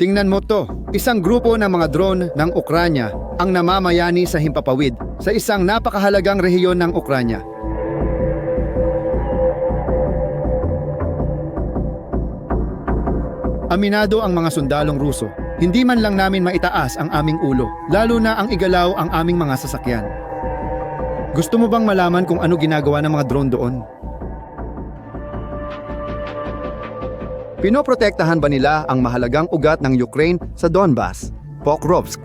Tingnan mo to, isang grupo ng mga drone ng Ukranya ang namamayani sa himpapawid sa isang napakahalagang rehiyon ng Ukranya. Aminado ang mga sundalong Ruso. Hindi man lang namin maitaas ang aming ulo, lalo na ang igalaw ang aming mga sasakyan. Gusto mo bang malaman kung ano ginagawa ng mga drone doon? Pinoprotektahan ba nila ang mahalagang ugat ng Ukraine sa Donbas, Pokrovsk,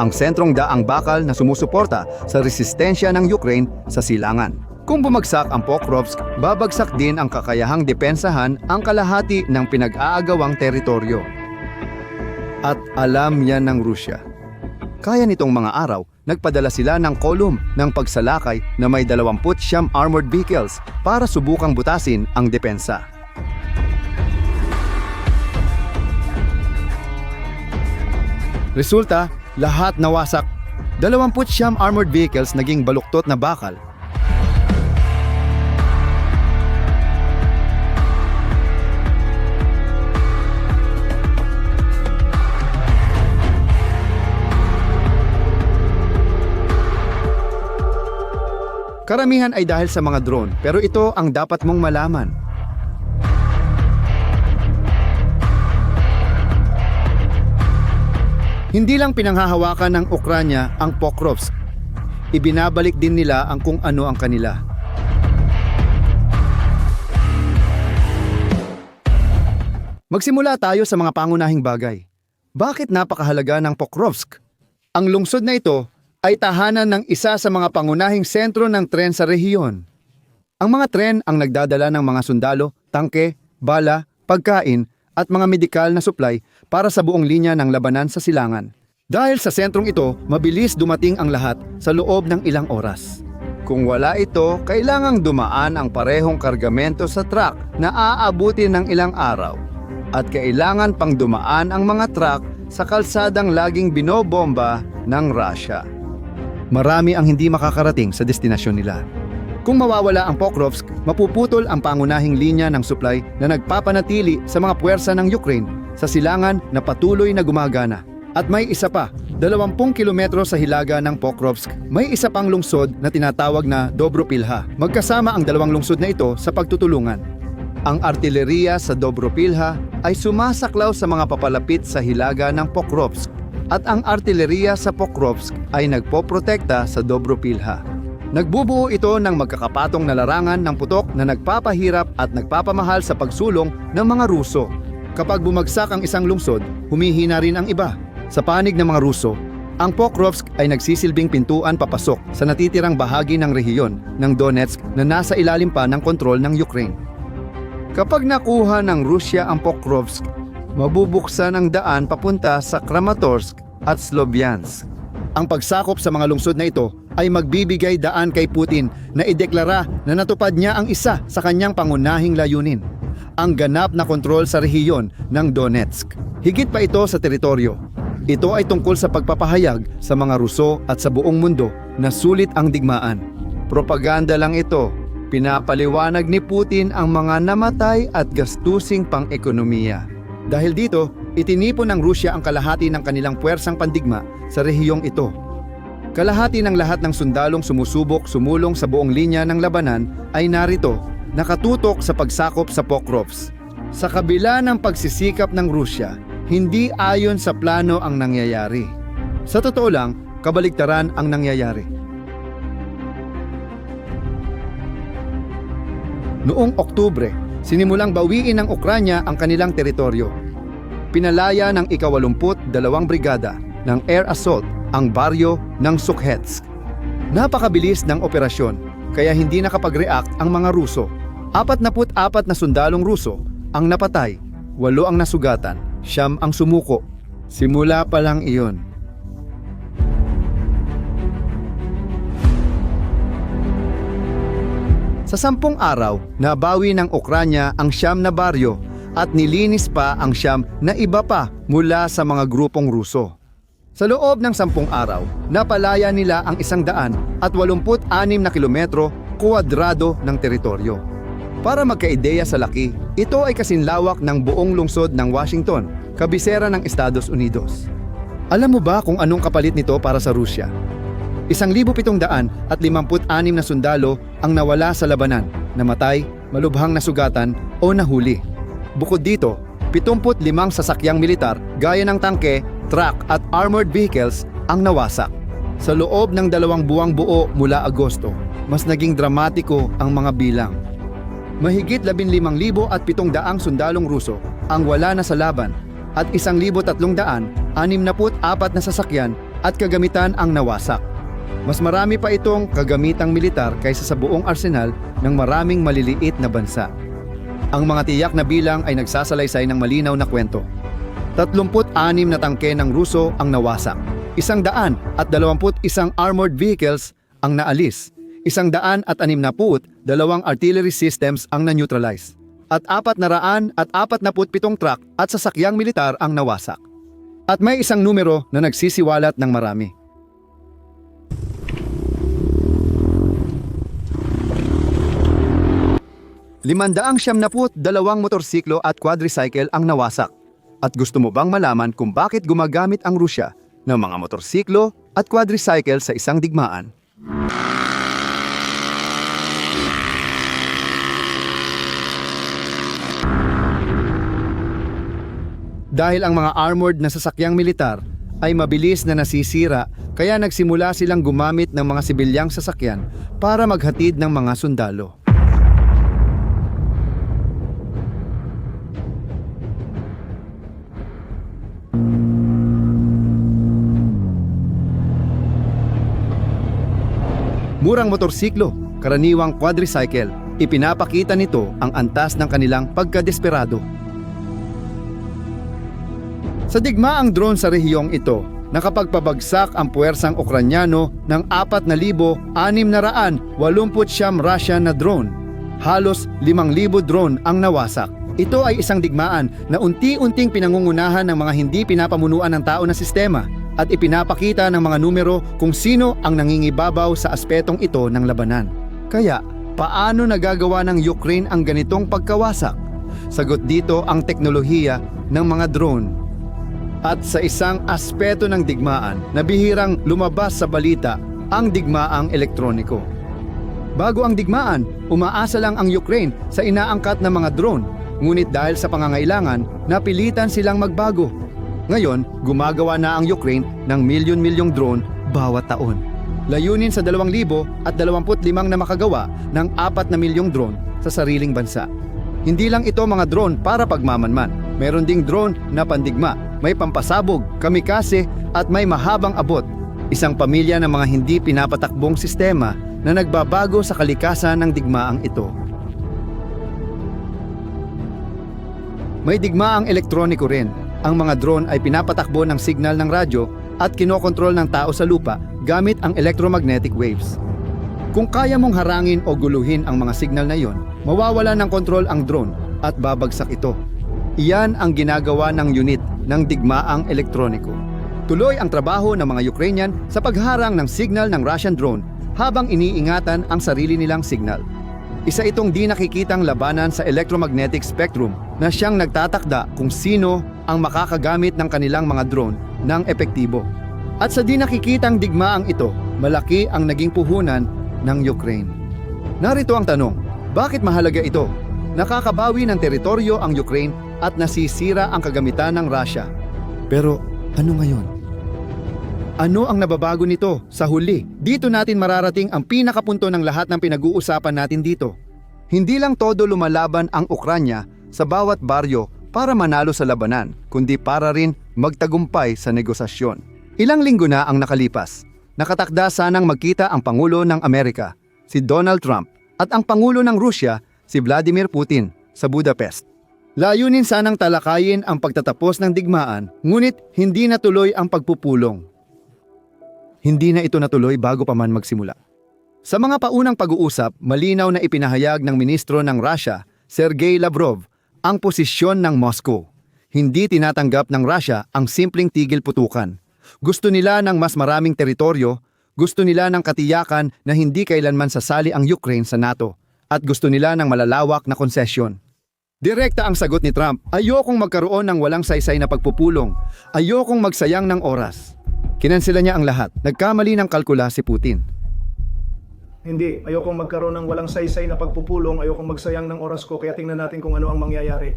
ang sentrong daang bakal na sumusuporta sa resistensya ng Ukraine sa silangan? Kung bumagsak ang Pokrovsk, babagsak din ang kakayahang depensahan ang kalahati ng pinag-aagawang teritoryo. At alam yan ng Rusya. Kaya nitong mga araw, nagpadala sila ng kolum ng pagsalakay na may 20 siyam armored vehicles para subukang butasin ang depensa. Resulta, lahat nawasak. 20 siyam armored vehicles naging baluktot na bakal. Karamihan ay dahil sa mga drone, pero ito ang dapat mong malaman. Hindi lang pinanghahawakan ng Ukranya ang Pokrovsk. Ibinabalik din nila ang kung ano ang kanila. Magsimula tayo sa mga pangunahing bagay. Bakit napakahalaga ng Pokrovsk? Ang lungsod na ito ay tahanan ng isa sa mga pangunahing sentro ng tren sa rehiyon. Ang mga tren ang nagdadala ng mga sundalo, tangke, bala, pagkain at mga medikal na supply para sa buong linya ng labanan sa silangan. Dahil sa sentrong ito, mabilis dumating ang lahat sa loob ng ilang oras. Kung wala ito, kailangang dumaan ang parehong kargamento sa truck na aabutin ng ilang araw. At kailangan pang dumaan ang mga truck sa kalsadang laging binobomba ng Russia. Marami ang hindi makakarating sa destinasyon nila. Kung mawawala ang Pokrovsk, mapuputol ang pangunahing linya ng supply na nagpapanatili sa mga puwersa ng Ukraine sa silangan na patuloy na gumagana. At may isa pa, 20 kilometro sa hilaga ng Pokrovsk, may isa pang lungsod na tinatawag na Dobropilha. Magkasama ang dalawang lungsod na ito sa pagtutulungan. Ang artileriya sa Dobropilha ay sumasaklaw sa mga papalapit sa hilaga ng Pokrovsk at ang artileriya sa Pokrovsk ay nagpoprotekta sa Dobropilha. Nagbubuo ito ng magkakapatong na larangan ng putok na nagpapahirap at nagpapamahal sa pagsulong ng mga Ruso. Kapag bumagsak ang isang lungsod, humihina rin ang iba. Sa panig ng mga Ruso, ang Pokrovsk ay nagsisilbing pintuan papasok sa natitirang bahagi ng rehiyon ng Donetsk na nasa ilalim pa ng kontrol ng Ukraine. Kapag nakuha ng Rusya ang Pokrovsk, mabubuksan ang daan papunta sa Kramatorsk at Sloviansk. Ang pagsakop sa mga lungsod na ito ay magbibigay daan kay Putin na ideklara na natupad niya ang isa sa kanyang pangunahing layunin, ang ganap na kontrol sa rehiyon ng Donetsk. Higit pa ito sa teritoryo. Ito ay tungkol sa pagpapahayag sa mga Ruso at sa buong mundo na sulit ang digmaan. Propaganda lang ito. Pinapaliwanag ni Putin ang mga namatay at gastusing pang-ekonomiya. Dahil dito, itinipon ng Rusya ang kalahati ng kanilang puwersang pandigma sa rehiyong ito. Kalahati ng lahat ng sundalong sumusubok sumulong sa buong linya ng labanan ay narito, nakatutok sa pagsakop sa Pokrovsk. Sa kabila ng pagsisikap ng Rusya, hindi ayon sa plano ang nangyayari. Sa totoo lang, kabaligtaran ang nangyayari. Noong Oktubre, sinimulang bawiin ng Ukranya ang kanilang teritoryo. Pinalaya ng ikawalumput dalawang brigada ng air assault ang baryo ng Sukhetsk. Napakabilis ng operasyon, kaya hindi nakapag-react ang mga Ruso. 44 na sundalong Ruso ang napatay, walo ang nasugatan, siyam ang sumuko. Simula pa lang iyon. Sa sampung araw, nabawi ng Ukranya ang siyam na baryo at nilinis pa ang siyam na iba pa mula sa mga grupong Ruso. Sa loob ng sampung araw, napalaya nila ang isang daan at 86 na kilometro kuwadrado ng teritoryo. Para magkaideya sa laki, ito ay kasinlawak ng buong lungsod ng Washington kabisera ng Estados Unidos. Alam mo ba kung anong kapalit nito para sa Rusya? Isang libo pitong daan at limamput anim na sundalo ang nawala sa labanan, namatay, malubhang nasugatan o nahuli. Bukod dito, 75 sasakyang militar gaya ng tangke, truck at armored vehicles ang nawasak. Sa loob ng dalawang buwang buo mula Agosto, mas naging dramatiko ang mga bilang. Mahigit 15,000 at 700 sundalong Ruso ang wala na sa laban at 1,364 na sasakyan at kagamitan ang nawasak. Mas marami pa itong kagamitang militar kaysa sa buong arsenal ng maraming maliliit na bansa. Ang mga tiyak na bilang ay nagsasalaysay ng malinaw na kwento. 36 na tangke ng Ruso ang nawasak. Isang daan at 21 armored vehicles ang naalis. Isang daan at anim na put, dalawang artillery systems ang na-neutralize. At apat na raan at apat na pitong truck at sasakyang militar ang nawasak. At may isang numero na nagsisiwalat ng marami. Limandaang siyam na put, dalawang motorsiklo at quadricycle ang nawasak. At gusto mo bang malaman kung bakit gumagamit ang Rusya ng mga motorsiklo at quadricycle sa isang digmaan? Dahil ang mga armored na sasakyang militar ay mabilis na nasisira kaya nagsimula silang gumamit ng mga sibilyang sasakyan para maghatid ng mga sundalo. Murang motorsiklo, karaniwang quadricycle, ipinapakita nito ang antas ng kanilang pagkadesperado. Sa digmaang drone sa rehiyong ito, nakapagpabagsak ang puwersang Ukranyano ng 4,689 Russian na drone. Halos 5,000 drone ang nawasak. Ito ay isang digmaan na unti-unting pinangungunahan ng mga hindi pinapamunuan ng tao na sistema at ipinapakita ng mga numero kung sino ang nangingibabaw sa aspetong ito ng labanan. Kaya, paano nagagawa ng Ukraine ang ganitong pagkawasak? Sagot dito ang teknolohiya ng mga drone. At sa isang aspeto ng digmaan na bihirang lumabas sa balita, ang digmaang elektroniko. Bago ang digmaan, umaasa lang ang Ukraine sa inaangkat na mga drone, ngunit dahil sa pangangailangan, napilitan silang magbago. Ngayon, gumagawa na ang Ukraine ng milyon-milyong drone bawat taon. Layunin sa 2,000 at 25 na makagawa ng 4 na milyong drone sa sariling bansa. Hindi lang ito mga drone para pagmamanman. Meron ding drone na pandigma, may pampasabog, kamikase at may mahabang abot. Isang pamilya ng mga hindi pinapatakbong sistema na nagbabago sa kalikasan ng digmaang ito. May digmaang elektroniko rin. Ang mga drone ay pinapatakbo ng signal ng radyo at kinokontrol ng tao sa lupa gamit ang electromagnetic waves. Kung kaya mong harangin o guluhin ang mga signal na iyon, mawawala ng kontrol ang drone at babagsak ito. Iyan ang ginagawa ng unit ng digmaang elektroniko. Tuloy ang trabaho ng mga Ukrainian sa pagharang ng signal ng Russian drone habang iniingatan ang sarili nilang signal. Isa itong di nakikitang labanan sa electromagnetic spectrum na siyang nagtatakda kung sino ang makakagamit ng kanilang mga drone ng epektibo. At sa di nakikitang digmaang ito, malaki ang naging puhunan ng Ukraine. Narito ang tanong, bakit mahalaga ito? Nakakabawi ng teritoryo ang Ukraine at nasisira ang kagamitan ng Russia. Pero ano ngayon? Ano ang nababago nito sa huli? Dito natin mararating ang pinakapunto ng lahat ng pinag-uusapan natin dito. Hindi lang todo lumalaban ang Ukranya sa bawat baryo para manalo sa labanan, kundi para rin magtagumpay sa negosasyon. Ilang linggo na ang nakalipas. Nakatakda sanang magkita ang Pangulo ng Amerika, si Donald Trump, at ang Pangulo ng Rusya, si Vladimir Putin, sa Budapest. Layunin sanang talakayin ang pagtatapos ng digmaan, ngunit hindi natuloy ang pagpupulong. Hindi na ito natuloy bago pa man magsimula. Sa mga paunang pag-uusap, malinaw na ipinahayag ng ministro ng Russia, Sergei Lavrov, ang posisyon ng Moscow. Hindi tinatanggap ng Russia ang simpleng tigil putukan. Gusto nila ng mas maraming teritoryo, gusto nila ng katiyakan na hindi kailanman sasali ang Ukraine sa NATO, at gusto nila ng malalawak na konsesyon. Direkta ang sagot ni Trump, ayokong magkaroon ng walang saysay na pagpupulong. Ayokong magsayang ng oras. Kinansila niya ang lahat. Nagkamali ng kalkula si Putin. Hindi, ayokong magkaroon ng walang saysay na pagpupulong, ayokong magsayang ng oras ko, kaya tingnan natin kung ano ang mangyayari.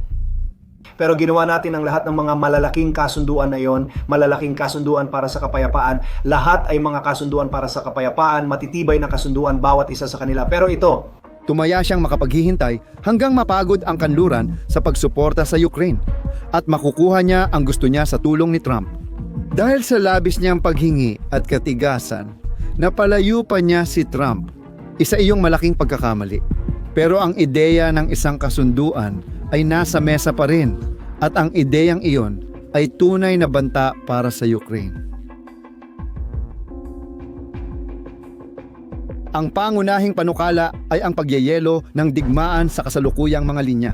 Pero ginawa natin ang lahat ng mga malalaking kasunduan na yon, malalaking kasunduan para sa kapayapaan. Lahat ay mga kasunduan para sa kapayapaan, matitibay na kasunduan bawat isa sa kanila. Pero ito, Tumaya siyang makapaghihintay hanggang mapagod ang kanluran sa pagsuporta sa Ukraine at makukuha niya ang gusto niya sa tulong ni Trump. Dahil sa labis niyang paghingi at katigasan, napalayo pa niya si Trump. Isa iyong malaking pagkakamali. Pero ang ideya ng isang kasunduan ay nasa mesa pa rin at ang ideyang iyon ay tunay na banta para sa Ukraine. Ang pangunahing panukala ay ang pagyeyelo ng digmaan sa kasalukuyang mga linya.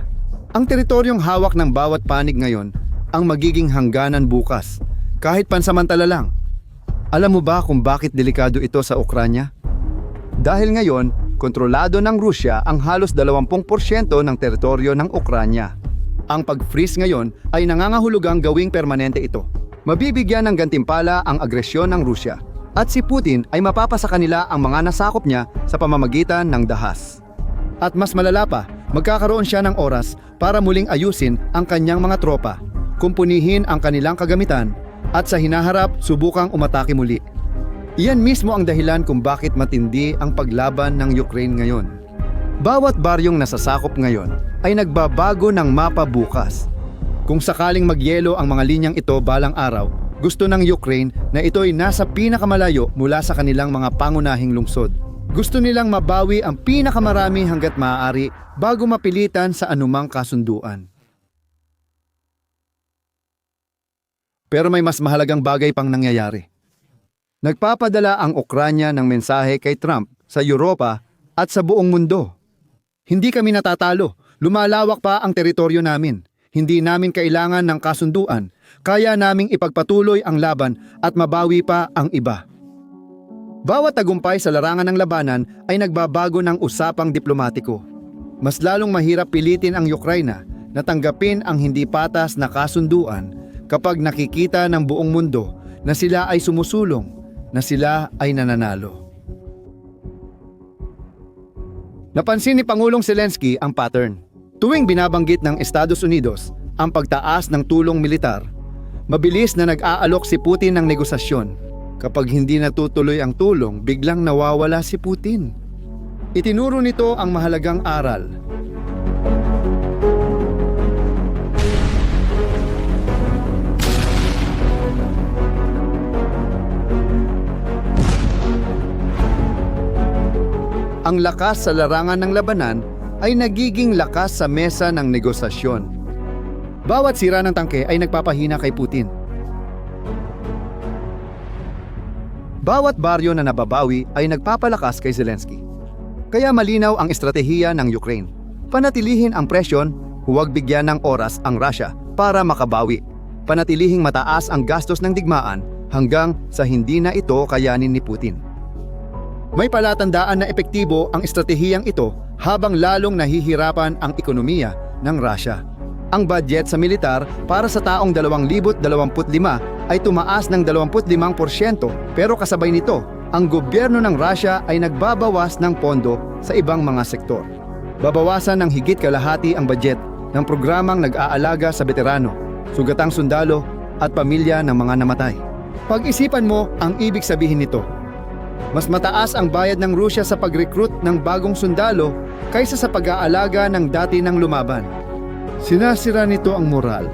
Ang teritoryong hawak ng bawat panig ngayon ang magiging hangganan bukas, kahit pansamantala lang. Alam mo ba kung bakit delikado ito sa Ukranya? Dahil ngayon, kontrolado ng Rusya ang halos 20% ng teritoryo ng Ukranya. Ang pag-freeze ngayon ay nangangahulugang gawing permanente ito. Mabibigyan ng gantimpala ang agresyon ng Rusya at si Putin ay mapapasa kanila ang mga nasakop niya sa pamamagitan ng dahas. At mas malala pa, magkakaroon siya ng oras para muling ayusin ang kanyang mga tropa, kumpunihin ang kanilang kagamitan, at sa hinaharap subukang umatake muli. Iyan mismo ang dahilan kung bakit matindi ang paglaban ng Ukraine ngayon. Bawat baryong nasasakop ngayon ay nagbabago ng mapa bukas. Kung sakaling magyelo ang mga linyang ito balang araw, gusto ng Ukraine na ito'y nasa pinakamalayo mula sa kanilang mga pangunahing lungsod. Gusto nilang mabawi ang pinakamarami hanggat maaari bago mapilitan sa anumang kasunduan. Pero may mas mahalagang bagay pang nangyayari. Nagpapadala ang Ukranya ng mensahe kay Trump sa Europa at sa buong mundo. Hindi kami natatalo, lumalawak pa ang teritoryo namin. Hindi namin kailangan ng kasunduan, kaya naming ipagpatuloy ang laban at mabawi pa ang iba. Bawat tagumpay sa larangan ng labanan ay nagbabago ng usapang diplomatiko. Mas lalong mahirap pilitin ang Ukraina na tanggapin ang hindi patas na kasunduan kapag nakikita ng buong mundo na sila ay sumusulong, na sila ay nananalo. Napansin ni Pangulong Zelensky ang pattern. Tuwing binabanggit ng Estados Unidos ang pagtaas ng tulong militar, mabilis na nag-aalok si Putin ng negosasyon. Kapag hindi natutuloy ang tulong, biglang nawawala si Putin. Itinuro nito ang mahalagang aral. Ang lakas sa larangan ng labanan ay nagiging lakas sa mesa ng negosasyon. Bawat sira ng tangke ay nagpapahina kay Putin. Bawat baryo na nababawi ay nagpapalakas kay Zelensky. Kaya malinaw ang estratehiya ng Ukraine. Panatilihin ang presyon, huwag bigyan ng oras ang Russia para makabawi. Panatilihing mataas ang gastos ng digmaan hanggang sa hindi na ito kayanin ni Putin. May palatandaan na epektibo ang estratehiyang ito habang lalong nahihirapan ang ekonomiya ng Russia. Ang budget sa militar para sa taong 2025 ay tumaas ng 25% pero kasabay nito, ang gobyerno ng Russia ay nagbabawas ng pondo sa ibang mga sektor. Babawasan ng higit kalahati ang budget ng programang nag-aalaga sa veterano, sugatang sundalo at pamilya ng mga namatay. Pag-isipan mo ang ibig sabihin nito mas mataas ang bayad ng Rusya sa pag-recruit ng bagong sundalo kaysa sa pag-aalaga ng dati ng lumaban. Sinasira nito ang moral.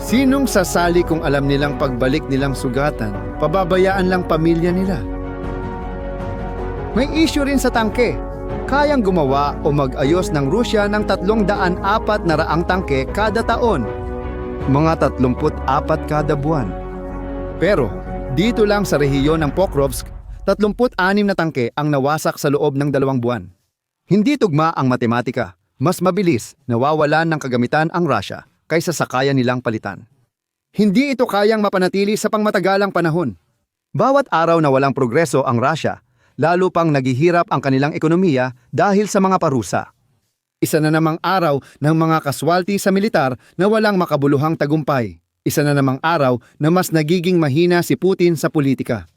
Sinong sasali kung alam nilang pagbalik nilang sugatan, pababayaan lang pamilya nila? May issue rin sa tangke. Kayang gumawa o mag-ayos ng Rusya ng 304 na raang tangke kada taon. Mga 34 kada buwan. Pero dito lang sa rehiyon ng Pokrovsk 36 na tangke ang nawasak sa loob ng dalawang buwan. Hindi tugma ang matematika. Mas mabilis nawawalan ng kagamitan ang Russia kaysa sa kaya nilang palitan. Hindi ito kayang mapanatili sa pangmatagalang panahon. Bawat araw na walang progreso ang Russia, lalo pang naghihirap ang kanilang ekonomiya dahil sa mga parusa. Isa na namang araw ng mga kaswalti sa militar na walang makabuluhang tagumpay. Isa na namang araw na mas nagiging mahina si Putin sa politika.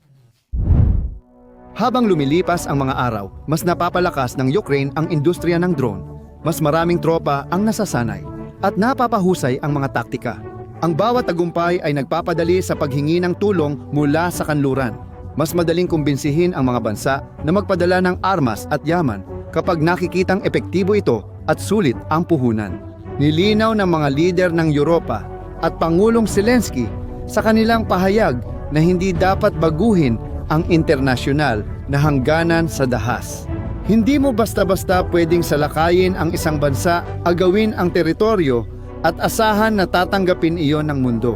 Habang lumilipas ang mga araw, mas napapalakas ng Ukraine ang industriya ng drone. Mas maraming tropa ang nasasanay at napapahusay ang mga taktika. Ang bawat tagumpay ay nagpapadali sa paghingi ng tulong mula sa kanluran. Mas madaling kumbinsihin ang mga bansa na magpadala ng armas at yaman kapag nakikitang epektibo ito at sulit ang puhunan. Nilinaw ng mga lider ng Europa at Pangulong Zelensky sa kanilang pahayag na hindi dapat baguhin ang internasyonal na hangganan sa dahas. Hindi mo basta-basta pwedeng salakayin ang isang bansa, agawin ang teritoryo at asahan na tatanggapin iyon ng mundo.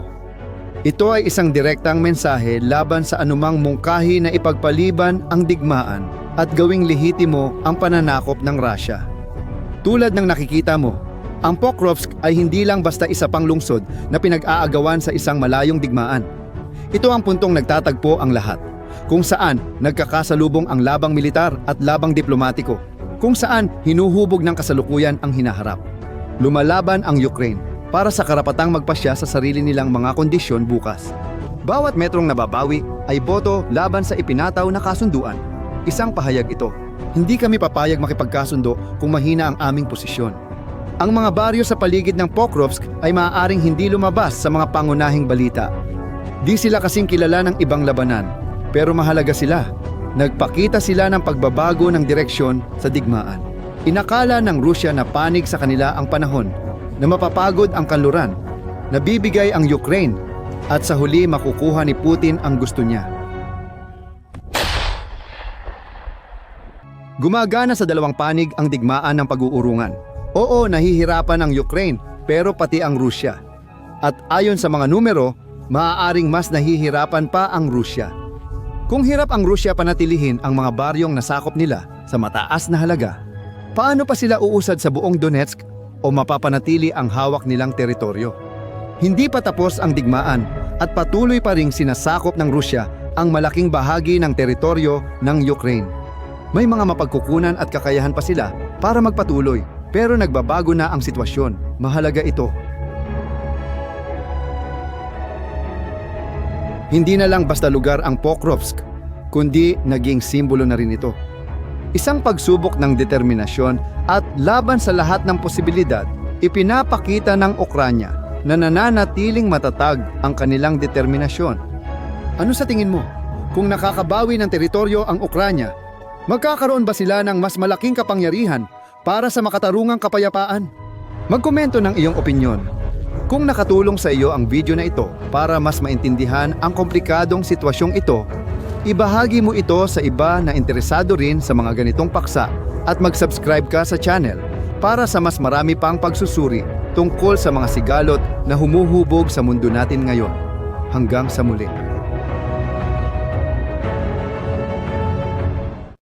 Ito ay isang direktang mensahe laban sa anumang mungkahi na ipagpaliban ang digmaan at gawing lehitimo ang pananakop ng Russia. Tulad ng nakikita mo, ang Pokrovsk ay hindi lang basta isa pang lungsod na pinag-aagawan sa isang malayong digmaan. Ito ang puntong nagtatagpo ang lahat, kung saan nagkakasalubong ang labang militar at labang diplomatiko, kung saan hinuhubog ng kasalukuyan ang hinaharap. Lumalaban ang Ukraine para sa karapatang magpasya sa sarili nilang mga kondisyon bukas. Bawat metrong nababawi ay boto laban sa ipinataw na kasunduan. Isang pahayag ito. Hindi kami papayag makipagkasundo kung mahina ang aming posisyon. Ang mga baryo sa paligid ng Pokrovsk ay maaaring hindi lumabas sa mga pangunahing balita. Di sila kasing kilala ng ibang labanan, pero mahalaga sila. Nagpakita sila ng pagbabago ng direksyon sa digmaan. Inakala ng Rusya na panig sa kanila ang panahon, na mapapagod ang kanluran, nabibigay ang Ukraine, at sa huli makukuha ni Putin ang gusto niya. Gumagana sa dalawang panig ang digmaan ng pag-uurungan. Oo, nahihirapan ang Ukraine, pero pati ang Rusya. At ayon sa mga numero, maaaring mas nahihirapan pa ang Rusya. Kung hirap ang Rusya panatilihin ang mga baryong nasakop nila sa mataas na halaga, paano pa sila uusad sa buong Donetsk o mapapanatili ang hawak nilang teritoryo? Hindi pa tapos ang digmaan at patuloy pa ring sinasakop ng Rusya ang malaking bahagi ng teritoryo ng Ukraine. May mga mapagkukunan at kakayahan pa sila para magpatuloy pero nagbabago na ang sitwasyon. Mahalaga ito. Hindi na lang basta lugar ang Pokrovsk, kundi naging simbolo na rin ito. Isang pagsubok ng determinasyon at laban sa lahat ng posibilidad, ipinapakita ng Ukranya na nananatiling matatag ang kanilang determinasyon. Ano sa tingin mo? Kung nakakabawi ng teritoryo ang Ukranya, magkakaroon ba sila ng mas malaking kapangyarihan para sa makatarungang kapayapaan? Magkomento ng iyong opinyon. Kung nakatulong sa iyo ang video na ito para mas maintindihan ang komplikadong sitwasyong ito, ibahagi mo ito sa iba na interesado rin sa mga ganitong paksa at mag-subscribe ka sa channel para sa mas marami pang pagsusuri tungkol sa mga sigalot na humuhubog sa mundo natin ngayon. Hanggang sa muli.